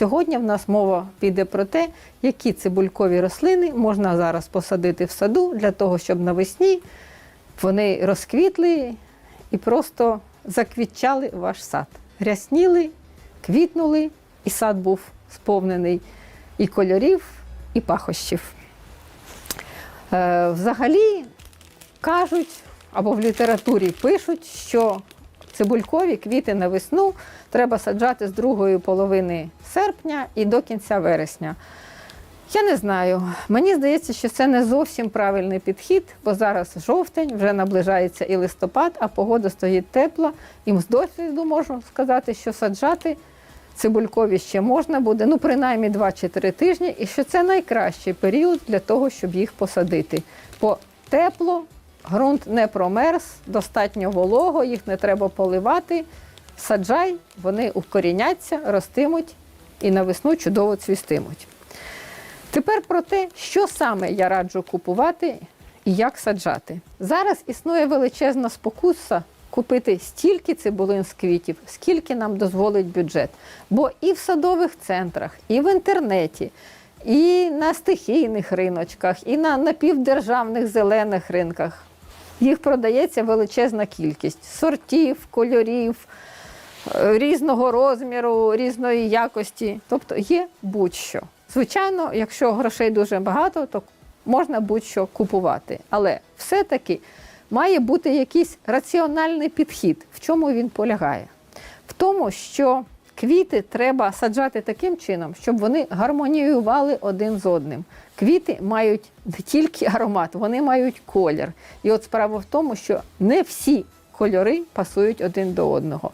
сьогодні в нас мова піде про те, які цибулькові рослини можна зараз посадити в саду для того, щоб навесні вони розквітли і просто заквітчали ваш сад. Рясніли, квітнули, і сад був сповнений і кольорів, і пахощів. Е, взагалі кажуть або в літературі пишуть, що цибулькові квіти на весну треба саджати з другої половини серпня і до кінця вересня. Я не знаю. Мені здається, що це не зовсім правильний підхід, бо зараз жовтень, вже наближається і листопад, а погода стоїть тепла. І з досвіду можу сказати, що саджати цибулькові ще можна буде, ну принаймні 2 чи 3 тижні, і що це найкращий період для того, щоб їх посадити. Бо тепло, ґрунт не промерз, достатньо волого, їх не треба поливати. Саджай, вони укоріняться, ростимуть і на весну чудово цвістимуть. Тепер про те, що саме я раджу купувати і як саджати. Зараз існує величезна спокуса купити стільки цибулин з квітів, скільки нам дозволить бюджет. Бо і в садових центрах, і в інтернеті, і на стихійних риночках, і на напівдержавних зелених ринках їх продається величезна кількість сортів, кольорів, е, різного розміру, різної якості. Тобто є будь-що. Звичайно, якщо грошей дуже багато, то можна будь-що купувати. Але все-таки має бути якийсь раціональний підхід. В чому він полягає? В тому, що квіти треба саджати таким чином, щоб вони гармоніювали один з одним. Квіти мають не тільки аромат, вони мають колір. І от справа в тому, що не всі кольори пасують один до одного.